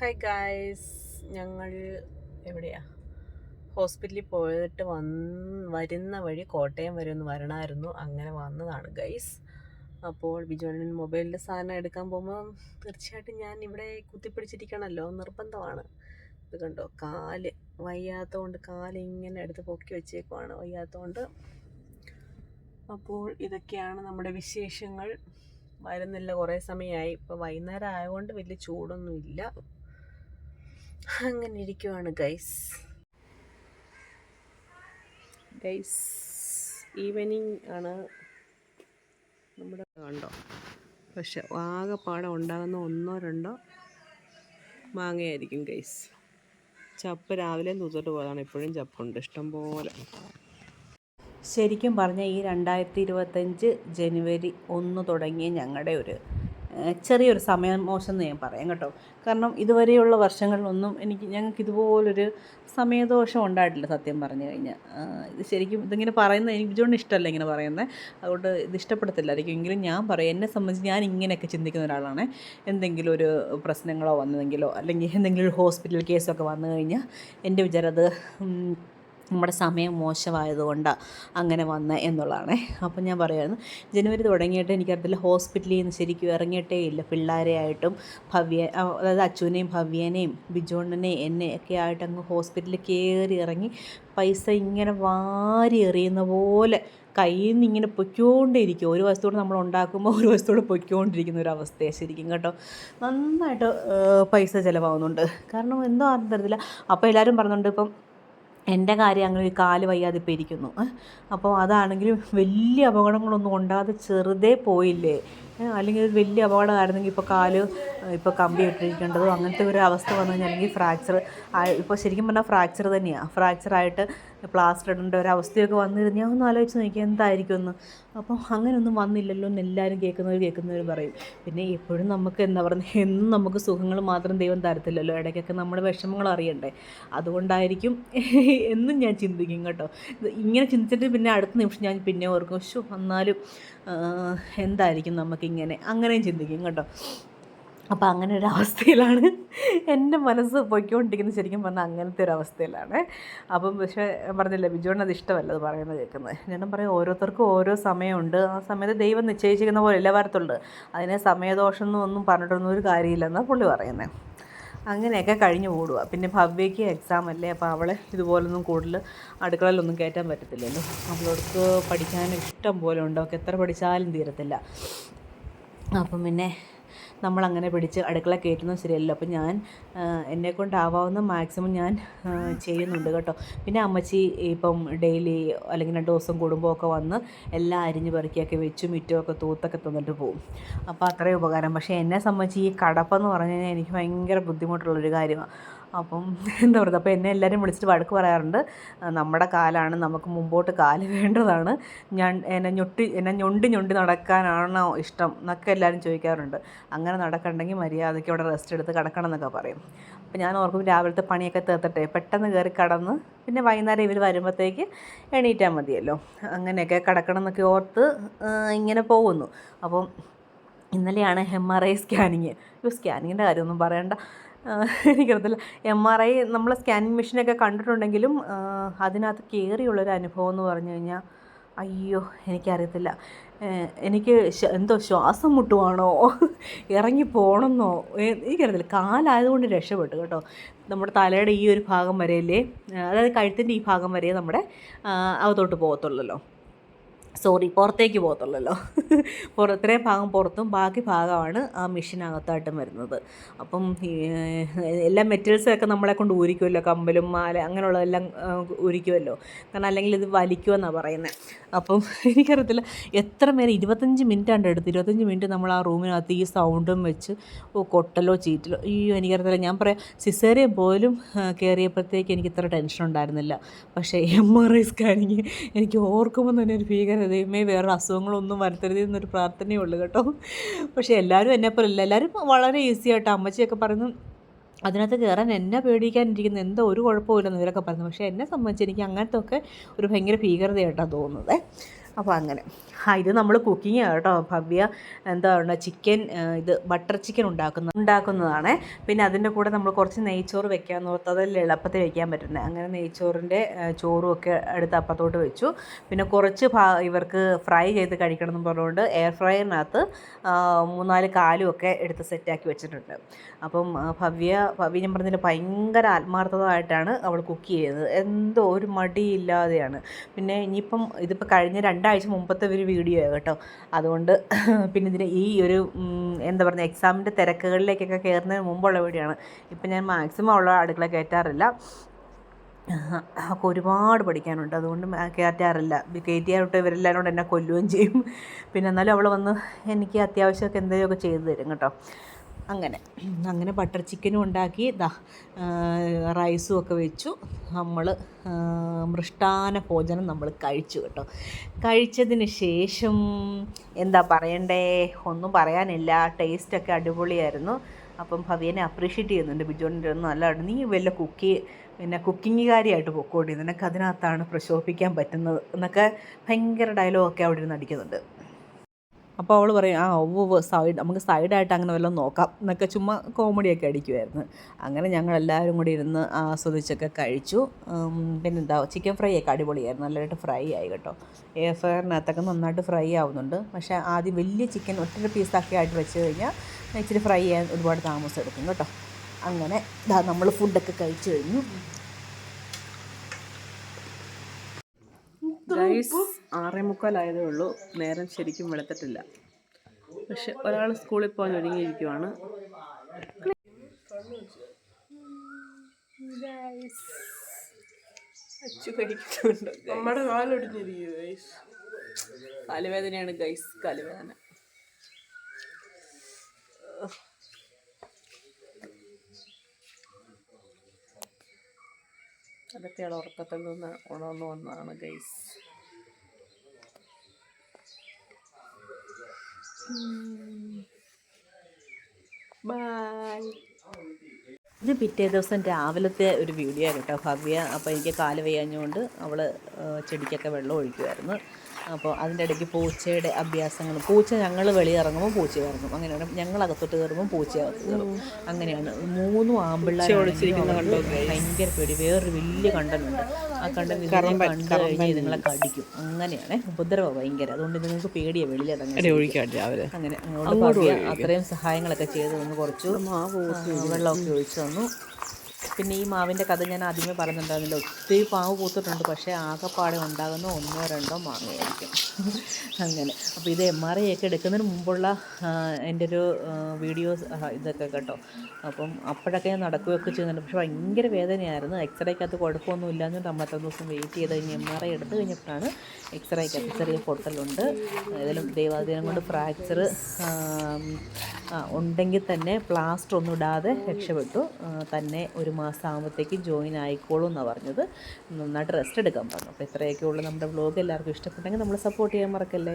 Hi guys ഞങ്ങൾ എവിടെയാ? ഹോസ്പിറ്റലിൽ പോയിട്ട് വന്ന് വരുന്ന വഴി കോട്ടയം വരെ ഒന്ന് വരണമായിരുന്നു. അങ്ങനെ വന്നതാണ് ഗൈസ് അപ്പോൾ ബിജുവണ്ണൻ മൊബൈലിൽ സാധനം എടുക്കാൻ പോകുമ്പോൾ തീർച്ചയായിട്ടും ഞാൻ ഇവിടെ കുത്തിപ്പിടിച്ചിരിക്കണമല്ലോ. നിർബന്ധമാണ്. ഇത് കണ്ടോ? കാൽ വയ്യാത്തതുകൊണ്ട് കാൽ ഇങ്ങനെ എടുത്ത് പൊക്കി വെച്ചേക്കുവാണ് വയ്യാത്തതുകൊണ്ട്. അപ്പോൾ ഇതൊക്കെയാണ് നമ്മുടെ വിശേഷങ്ങൾ. വരുന്നില്ല കുറേ സമയമായി. ഇപ്പോൾ വൈകുന്നേരം ആയതുകൊണ്ട് വലിയ ചൂടൊന്നും ഇല്ല അങ്ങനെ ഇരിക്കുവാണ് ഗൈസ് ഗൈസ് ഈവനിങ് ആണ്. നമ്മുടെ കണ്ടോ? പക്ഷെ ആകെപ്പാടെ ഉണ്ടാകുന്ന ഒന്നോ രണ്ടോ മാങ്ങയായിരിക്കും ഗൈസ് ചപ്പ് രാവിലെ തൂത്തോട്ട് പോയതാണ്. ഇപ്പോഴും ചപ്പുണ്ട് ഇഷ്ടം പോലെ. ശരിക്കും പറഞ്ഞാൽ ഈ രണ്ടായിരത്തി ഇരുപത്തഞ്ച് ജനുവരി ഒന്ന് തുടങ്ങിയ ഞങ്ങളുടെ ഒരു ചെറിയൊരു സമയമോശം എന്ന് ഞാൻ പറയാം കേട്ടോ. കാരണം ഇതുവരെയുള്ള വർഷങ്ങളിലൊന്നും എനിക്ക് ഞങ്ങൾക്ക് ഇതുപോലൊരു സമയദോഷം ഉണ്ടായിട്ടില്ല സത്യം പറഞ്ഞു കഴിഞ്ഞാൽ ഇത് ശരിക്കും ഇതിങ്ങനെ പറയുന്നത് എനിക്ക് ഇതുകൊണ്ട് ഇഷ്ടമല്ല ഇങ്ങനെ പറയുന്നത്. അതുകൊണ്ട് ഇത് ഇഷ്ടപ്പെടത്തില്ലായിരിക്കും. എങ്കിലും ഞാൻ പറയും എന്നെ സംബന്ധിച്ച് ഞാൻ ഇങ്ങനെയൊക്കെ ചിന്തിക്കുന്ന ഒരാളാണ്. എന്തെങ്കിലും ഒരു പ്രശ്നങ്ങളോ വന്നതെങ്കിലോ അല്ലെങ്കിൽ എന്തെങ്കിലും ഒരു ഹോസ്പിറ്റൽ കേസൊക്കെ വന്നു കഴിഞ്ഞാൽ എന്റെ വിചാരം അത് നമ്മുടെ സമയം മോശമായതുകൊണ്ട് അങ്ങനെ വന്ന എന്നുള്ളതാണ്. അപ്പം ഞാൻ പറയുമായിരുന്നു ജനുവരി തുടങ്ങിയിട്ട് എനിക്കറിയത്തില്ല ഹോസ്പിറ്റലിൽ നിന്ന് ശരിക്കും ഇറങ്ങിയിട്ടേ ഇല്ല. പിള്ളേരെ ആയിട്ടും ഭവ്യ അതായത് അച്ഛനെയും ഭവ്യനെയും ബിജോണ്ണനെയും എന്നെ ഒക്കെ ആയിട്ട് അങ്ങ് ഹോസ്പിറ്റലിൽ കയറി ഇറങ്ങി പൈസ ഇങ്ങനെ വാരി എറിയുന്ന പോലെ കയ്യിൽ നിന്ന് ഇങ്ങനെ പൊയ്ക്കൊണ്ടേയിരിക്കും. ഒരു വശത്തോടെ നമ്മൾ ഉണ്ടാക്കുമ്പോൾ ഒരു വശത്തോടെ പൊയ്ക്കൊണ്ടിരിക്കുന്ന ഒരു അവസ്ഥയാണ് ശരിക്കും കേട്ടോ. നന്നായിട്ട് പൈസ ചിലവാകുന്നുണ്ട്. കാരണം എന്തോ ആരും തരത്തില്ല അപ്പോൾ എല്ലാവരും പറഞ്ഞുകൊണ്ട് ഇപ്പം എന്റെ കാര്യം അങ്ങനെ ഒരു കാൽ വയ്യാതെ ഇപ്പോൾ ഇരിക്കുന്നു അപ്പോൾ അതാണെങ്കിലും വലിയ അപകടങ്ങളൊന്നും ഉണ്ടാകാതെ ചെറുതേ പോയില്ലേ. അല്ലെങ്കിൽ ഒരു വലിയ അപകടമായിരുന്നെങ്കിൽ ഇപ്പോൾ കാൽ ഇപ്പോൾ കമ്പി ഇട്ടിരിക്കേണ്ടതോ അങ്ങനത്തെ ഒരു അവസ്ഥ വന്നു കഴിഞ്ഞാൽ അല്ലെങ്കിൽ ഫ്രാക്ചർ ഇപ്പോൾ ശരിക്കും പറഞ്ഞാൽ ഫ്രാക്ചർ തന്നെയാണ് ഫ്രാക്ചറായിട്ട് പ്ലാസ്റ്റർ ഇടേണ്ട ഒരു അവസ്ഥയൊക്കെ വന്നിരുന്നു ഞാൻ ഒന്ന് ആലോചിച്ച് നോക്കി എന്തായിരിക്കും ഒന്ന് അപ്പോൾ അങ്ങനെയൊന്നും വന്നില്ലല്ലോ എന്ന് എല്ലാവരും കേൾക്കുന്നവർ കേൾക്കുന്നവർ പറയും. പിന്നെ എപ്പോഴും നമുക്ക് എന്താ പറയുക എന്നും നമുക്ക് സുഖങ്ങൾ മാത്രം ദൈവം തരത്തില്ലല്ലോ. ഇടയ്ക്കൊക്കെ നമ്മുടെ വിഷമങ്ങൾ അറിയണ്ടേ. അതുകൊണ്ടായിരിക്കും എന്നും ഞാൻ ചിന്തിക്കും കേട്ടോ. ഇങ്ങനെ ചിന്തിച്ചിട്ട് പിന്നെ അടുത്ത നിമിഷം ഞാൻ പിന്നെ ഓർക്കും ശോ എന്നാലും എന്തായിരിക്കും എന്തായിരിക്കും നമുക്കിങ്ങനെ അങ്ങനെയും ചിന്തിക്കും കേട്ടോ. അപ്പോൾ അങ്ങനെ ഒരു അവസ്ഥയിലാണ് എന്റെ മനസ്സ് പൊയ്ക്കൊണ്ടിരിക്കുന്നത്. ശരിക്കും പറഞ്ഞാൽ അങ്ങനത്തെ ഒരു അവസ്ഥയിലാണ്. അപ്പം പക്ഷേ പറഞ്ഞില്ല ബിജുവിന് അത് ഇഷ്ടമല്ല അത് പറയുന്നത് കേൾക്കുന്നത്. ഞാൻ പറയും ഓരോരുത്തർക്കും ഓരോ സമയമുണ്ട്. ആ സമയത്ത് ദൈവം നിശ്ചയിച്ചിരിക്കുന്ന പോലെ എല്ലാ വരത്തുള്ളൂ അതിനെ സമയദോഷം എന്നൊന്നും പറഞ്ഞിട്ടൊന്നും ഒരു കാര്യമില്ലെന്നാണ് പുള്ളി പറയുന്നത് അങ്ങനെയൊക്കെ കഴിഞ്ഞു കൂടുക പിന്നെ ഭവ്യയ്ക്ക് എക്സാം അല്ലേ? അപ്പോൾ അവളെ ഇതുപോലൊന്നും കൂടുതൽ അടുക്കളയിലൊന്നും കയറ്റാൻ പറ്റത്തില്ലല്ലോ. അവൾക്ക് പഠിക്കാൻ ഇഷ്ടം പോലെ ഉണ്ടോ. അവൾക്ക് എത്ര പഠിച്ചാലും തീരത്തില്ല. അപ്പം പിന്നെ നമ്മളങ്ങനെ പിടിച്ച് അടുക്കള കയറ്റുന്നത് ശരിയല്ലോ അപ്പം ഞാൻ എന്നെ കൊണ്ടാവാവുന്ന മാക്സിമം ഞാൻ ചെയ്യുന്നുണ്ട് കേട്ടോ. പിന്നെ അമ്മച്ചി ഇപ്പം ഡെയിലി അല്ലെങ്കിൽ രണ്ട് ദിവസം കൂടുമ്പോൾ ഒക്കെ വന്ന് എല്ലാം അരിഞ്ഞ് പെറുക്കിയൊക്കെ വെച്ച് മിറ്റുമൊക്കെ തൂത്തൊക്കെ തന്നിട്ട് പോകും അപ്പോൾ അത്രയും ഉപകാരം. പക്ഷേ എന്നെ സംബന്ധിച്ച് ഈ കടപ്പെന്ന് പറഞ്ഞു കഴിഞ്ഞാൽ എനിക്ക് ഭയങ്കര ബുദ്ധിമുട്ടുള്ളൊരു കാര്യമാണ്. അപ്പം എന്താ പറയുക അപ്പോൾ എന്നെ എല്ലാവരും വിളിച്ചിട്ട് വഴക്ക് പറയാറുണ്ട്. നമ്മുടെ കാലാണ് നമുക്ക് മുമ്പോട്ട് കാൽ വേണ്ടതാണ്. ഞാൻ എന്നെ ഞൊട്ടി എന്നെ ഞൊണ്ടി ഞൊണ്ടി നടക്കാനാണോ ഇഷ്ടം എന്നൊക്കെ എല്ലാവരും ചോദിക്കാറുണ്ട്. അങ്ങനെ നടക്കണ്ടെങ്കിൽ മര്യാദയ്ക്ക് അവിടെ റെസ്റ്റ് എടുത്ത് കിടക്കണം എന്നൊക്കെ പറയും. അപ്പോൾ ഞാൻ ഓർക്കും രാവിലത്തെ പണിയൊക്കെ തീർത്തിട്ടെ പെട്ടെന്ന് കയറി കടന്ന് പിന്നെ വൈകുന്നേരം ഇവർ വരുമ്പോഴത്തേക്ക് എണീറ്റാൽ മതിയല്ലോ. അങ്ങനെയൊക്കെ കിടക്കണം എന്നൊക്കെ ഓർത്ത് ഇങ്ങനെ പോകുന്നു. അപ്പം ഇന്നലെയാണ് എം ആർ ഐ സ്കാനിങ് സ്കാനിങ്ങിന്റെ കാര്യമൊന്നും പറയണ്ട. എനിക്കറിയത്തില്ല എം ആർ ഐ നമ്മൾ സ്കാനിങ് മെഷീനൊക്കെ കണ്ടിട്ടുണ്ടെങ്കിലും അതിനകത്ത് കയറിയുള്ളൊരു അനുഭവം എന്ന് പറഞ്ഞു കഴിഞ്ഞാൽ അയ്യോ എനിക്കറിയത്തില്ല. എനിക്ക് എന്തോ ശ്വാസം മുട്ടുവാണോ? ഇറങ്ങി പോകണമെന്നോ എനിക്കറിയത്തില്ല. കാലായതുകൊണ്ട് രക്ഷപ്പെട്ടു കേട്ടോ. നമ്മുടെ തലയുടെ ഈ ഒരു ഭാഗം വരെയല്ലേ? അതായത് കഴുത്തിന്റെ ഈ ഭാഗം വരെ നമ്മുടെ അവതോട്ട് പോകത്തുള്ളല്ലോ. സോറി പുറത്തേക്ക് പോകത്തുള്ളല്ലോ. പുറത്തേ ഭാഗം പുറത്തും ബാക്കി ഭാഗമാണ് ആ മെഷീനകത്തായിട്ടും വരുന്നത്. അപ്പം എല്ലാ മെറ്റീരിയൽസൊക്കെ നമ്മളെ കൊണ്ട് ഊരിക്കുമല്ലോ കമ്പലും മാല അങ്ങനെയുള്ളതെല്ലാം ഊരിക്കുമല്ലോ കാരണം അല്ലെങ്കിൽ ഇത് വലിക്കുമെന്നാണ് പറയുന്നത് അപ്പം എനിക്കറിയത്തില്ല എത്ര നേരം ഇരുപത്തഞ്ച് മിനിറ്റ് ആണ് എടുത്ത് ഇരുപത്തഞ്ച് മിനിറ്റ് നമ്മൾ ആ റൂമിനകത്ത് ഈ സൗണ്ടും വെച്ച് ഓ കൊട്ടലോ ചീറ്റലോ അയ്യോ എനിക്കറിയത്തില്ല. ഞാൻ പറയാം സിസേറിയ പോലും കയറിയപ്പോഴത്തേക്ക് എനിക്ക് ഇത്ര ടെൻഷൻ ഉണ്ടായിരുന്നില്ല പക്ഷേ എം ആർ ഐ സ്കാനിങ് എനിക്ക് ഓർക്കുമ്പോൾ തന്നെ ഒരു ഭീകരതയുമേ വേറെ അസുഖങ്ങളൊന്നും വരുത്തരുത് എന്നൊരു പ്രാർത്ഥനയേ ഉള്ളൂ കേട്ടോ. പക്ഷേ എല്ലാവരും എന്നെ പോലെ ഇല്ല എല്ലാവരും വളരെ ഈസി ആയിട്ട് അമ്മച്ചിയൊക്കെ പറയുന്നു അതിനകത്ത് കയറാൻ എന്നെ പേടിക്കാനിരിക്കുന്ന എന്തോ ഒരു കുഴപ്പമില്ലെന്ന് ഇവരൊക്കെ പറഞ്ഞു പക്ഷേ എന്നെ സംബന്ധിച്ച് എനിക്ക് അങ്ങനത്തെ ഒക്കെ ഒരു ഭയങ്കര ഭീകരതയായിട്ടാണ് തോന്നുന്നത്. അപ്പോൾ അങ്ങനെ. ആ ഇത് നമ്മൾ കുക്കിംഗ് കേട്ടോ ഭവ്യ. എന്താ പറയുക ചിക്കൻ ഇത് ബട്ടർ ചിക്കൻ ഉണ്ടാക്കുന്ന ഉണ്ടാക്കുന്നതാണ്. പിന്നെ അതിന്റെ കൂടെ നമ്മൾ കുറച്ച് നെയ്ച്ചോറ് വെക്കാമെന്ന് ഓർത്ത് അതല്ലേ എളുപ്പത്തിൽ വെക്കാൻ പറ്റുന്നത് അങ്ങനെ നെയ്ച്ചോറിന്റെ ചോറും ഒക്കെ എടുത്ത് അപ്പത്തോട്ട് വെച്ചു. പിന്നെ കുറച്ച് ഇവർക്ക് ഫ്രൈ ചെയ്ത് കഴിക്കണം എന്ന് പറഞ്ഞുകൊണ്ട് എയർ ഫ്രയറിനകത്ത് മൂന്നാൽ കാലും ഒക്കെ എടുത്ത് സെറ്റാക്കി വെച്ചിട്ടുണ്ട്. അപ്പം ഭവ്യ ഭവ്യ ഞാൻ പറഞ്ഞില്ല ഭയങ്കര ആത്മാർത്ഥമായിട്ടാണ് അവൾ കുക്ക് ചെയ്തത് എന്തോ ഒരു മടിയില്ലാതെയാണ്. പിന്നെ ഇനിയിപ്പം ഇതിപ്പോൾ കഴിഞ്ഞ രണ്ടാഴ്ച മുമ്പത്തെ ഒരു വീഡിയോ കേട്ടോ. അതുകൊണ്ട് പിന്നെ ഇതിന് ഈ ഒരു എന്താ പറയുക എക്സാമിന്റെ തിരക്കുകളിലേക്കൊക്കെ കയറുന്നതിന് മുമ്പുള്ള വീഡിയോ ആണ്. ഇപ്പം ഞാൻ മാക്സിമം ഉള്ള അടുക്കള കയറ്റാറില്ല. ഒക്കെ ഒരുപാട് പഠിക്കാനുണ്ട്. അതുകൊണ്ട് കയറ്റാറില്ല. കയറ്റിയായിട്ട് ഇവരെല്ലാവരും കൊണ്ട് എന്നെ കൊല്ലുകയും ചെയ്യും. പിന്നെ എന്നാലും അവൾ വന്ന് എനിക്ക് അത്യാവശ്യമൊക്കെ എന്തെങ്കിലുമൊക്കെ ചെയ്തു തരും കേട്ടോ. അങ്ങനെ. അങ്ങനെ ബട്ടർ ചിക്കനും ഉണ്ടാക്കി. ദാ റൈസും ഒക്കെ വെച്ചു. നമ്മൾ മൃഷ്ടാന ഭോജനം നമ്മൾ കഴിച്ചു കേട്ടോ. കഴിച്ചതിന് ശേഷം എന്താ പറയണ്ടേ? ഒന്നും പറയാനില്ല. ടേസ്റ്റൊക്കെ അടിപൊളിയായിരുന്നു. അപ്പം ഭവ്യനെ അപ്രീഷിയേറ്റ് ചെയ്യുന്നുണ്ട്. ബിജുവിന്റെ നല്ലതാണ് നീ വല്ല കുക്കി പിന്നെ കുക്കിങ്ങുകാരിയായിട്ട് പൊക്കോണ്ടി നിനക്ക് അതിനകത്താണ് പ്രശോഭിക്കാൻ പറ്റുന്നത്. എന്നൊക്കെ ഭയങ്കര ഡയലോഗൊക്കെ അവിടെ ഇരുന്ന് അടിക്കുന്നുണ്ട്. അപ്പോൾ അവൾ പറയും ആ ഒവ് സൈഡ് നമുക്ക് സൈഡായിട്ട് അങ്ങനെ വല്ലതും നോക്കാം എന്നൊക്കെ ചുമ്മാ കോമഡിയൊക്കെ അടിക്കുമായിരുന്നു അങ്ങനെ ഞങ്ങൾ എല്ലാവരും കൂടി ഇരുന്ന് ആസ്വദിച്ചൊക്കെ കഴിച്ചു. പിന്നെന്താ ചിക്കൻ ഫ്രൈ ഒക്കെ അടിപൊളിയായിരുന്നു. നല്ലതായിട്ട് ഫ്രൈ ആയി കേട്ടോ. എയർ ഫ്രയറിനകത്തൊക്കെ നന്നായിട്ട് ഫ്രൈ ആവുന്നുണ്ട്. പക്ഷേ ആദ്യം വലിയ ചിക്കൻ ഒറ്റ പീസാക്കി ആയിട്ട് വെച്ച് കഴിഞ്ഞാൽ ഇച്ചിരി ഫ്രൈ ചെയ്യാൻ ഒരുപാട് താമസം എടുക്കും കേട്ടോ. അങ്ങനെ നമ്മൾ ഫുഡൊക്കെ കഴിച്ചു കഴിഞ്ഞു. ഗൈസ് ആറേ മുക്കാലായതേ ഉള്ളൂ. നേരം ശരിക്കും വെളുത്തിട്ടില്ല. പക്ഷെ ഒരാൾ സ്കൂളിൽ പോകാൻ ഒരുങ്ങിയിരിക്കുവാണ്. നമ്മുടെ കാലൊടിഞ്ഞിരിക്കും ഗൈസ് കാലുവേദനയാണ് ഗൈസ് കാലുവേദന അതൊക്കെയാണ് ഉറക്കത്തിൽ നിന്ന് ഉണർന്നു വന്നതാണ് ഗൈസ് ബൈ. ഇത് പിറ്റേ ദിവസം രാവിലത്തെ ഒരു വീഡിയോ കേട്ടോ ഭവ്യ. അപ്പോൾ എനിക്ക് കാൽ വയ്യാഞ്ഞുകൊണ്ട് അവൾ ചെടിക്കൊക്കെ വെള്ളം ഒഴിക്കുമായിരുന്നു അപ്പോൾ അതിന്റെ ഇടയ്ക്ക് പൂച്ചയുടെ അഭ്യാസങ്ങൾ പൂച്ച ഞങ്ങൾ വെളിയിറങ്ങുമ്പോൾ പൂച്ച ഇറങ്ങും. അങ്ങനെയാണ് ഞങ്ങൾ അകത്തോട്ട് കയറുമ്പോൾ പൂച്ച അകത്ത് കയറും. അങ്ങനെയാണ്. മൂന്നും ആമ്പിള്ളേർ ഭയങ്കര പേടി. വേറൊരു വലിയ കണ്ടനുണ്ട് ആ കണ്ട കണ്ടു കഴിഞ്ഞ് ഇതുങ്ങളെ കടിക്കും. അങ്ങനെയാണ്. ഉപദ്രവം ഭയങ്കര. അതുകൊണ്ട് നിങ്ങൾക്ക് പേടിയ വെളിയിൽ അങ്ങനെ അങ്ങോട്ട് അത്രയും സഹായങ്ങളൊക്കെ ചെയ്തു തന്നു കുറച്ചു വെള്ളമൊക്കെ ഒഴിച്ചു തന്നു. പിന്നെ ഈ മാവിന്റെ കഥ ഞാൻ ആദ്യമേ പറഞ്ഞിട്ടുണ്ടായിരുന്നില്ല. ഒത്തിരി പാവ് പൂത്തിട്ടുണ്ട്. പക്ഷേ ആകെപ്പാടെ ഉണ്ടാകുന്ന ഒന്നോ രണ്ടോ മാങ്ങയായിരിക്കും. അങ്ങനെ. അപ്പോൾ ഇത് എം ആർ ഐ ഒക്കെ എടുക്കുന്നതിന് മുമ്പുള്ള എന്റെ ഒരു വീഡിയോസ് ഇതൊക്കെ കേട്ടോ. അപ്പം അപ്പോഴൊക്കെ ഞാൻ നടക്കുകയൊക്കെ ചെയ്യുന്നുണ്ട് പക്ഷേ ഭയങ്കര വേദനയായിരുന്നു. എക്സ്റേക്കകത്ത് കുഴപ്പമൊന്നും ഇല്ലാഞ്ഞുകൊണ്ട് അമ്പത്തെ ദിവസം വെയിറ്റ് ചെയ്ത് കഴിഞ്ഞ് എം ആർ ഐ എടുത്തു കഴിഞ്ഞപ്പോഴാണ് എക്സ്റേക്കകത്ത് ചെറിയ പൊട്ടലുണ്ട്. ഏതായാലും ദൈവാധീനം കൊണ്ട് ഫ്രാക്ചർ ഉണ്ടെങ്കിൽ തന്നെ പ്ലാസ്റ്റർ ഒന്നും ഇടാതെ രക്ഷപ്പെട്ടു. തന്നെ ഒരു മാസം ആകുമ്പോഴത്തേക്ക് ജോയിൻ ആയിക്കോളൂ എന്നാണ് പറഞ്ഞത്. നന്നായിട്ട് റെസ്റ്റ് എടുക്കാൻ പറഞ്ഞു. അപ്പോൾ ഇത്രയൊക്കെ ഉള്ളൂ നമ്മുടെ വ്ലോഗ് എല്ലാവർക്കും ഇഷ്ടപ്പെട്ടെങ്കിൽ നമ്മൾ സപ്പോർട്ട് ചെയ്യാൻ മറക്കല്ലേ?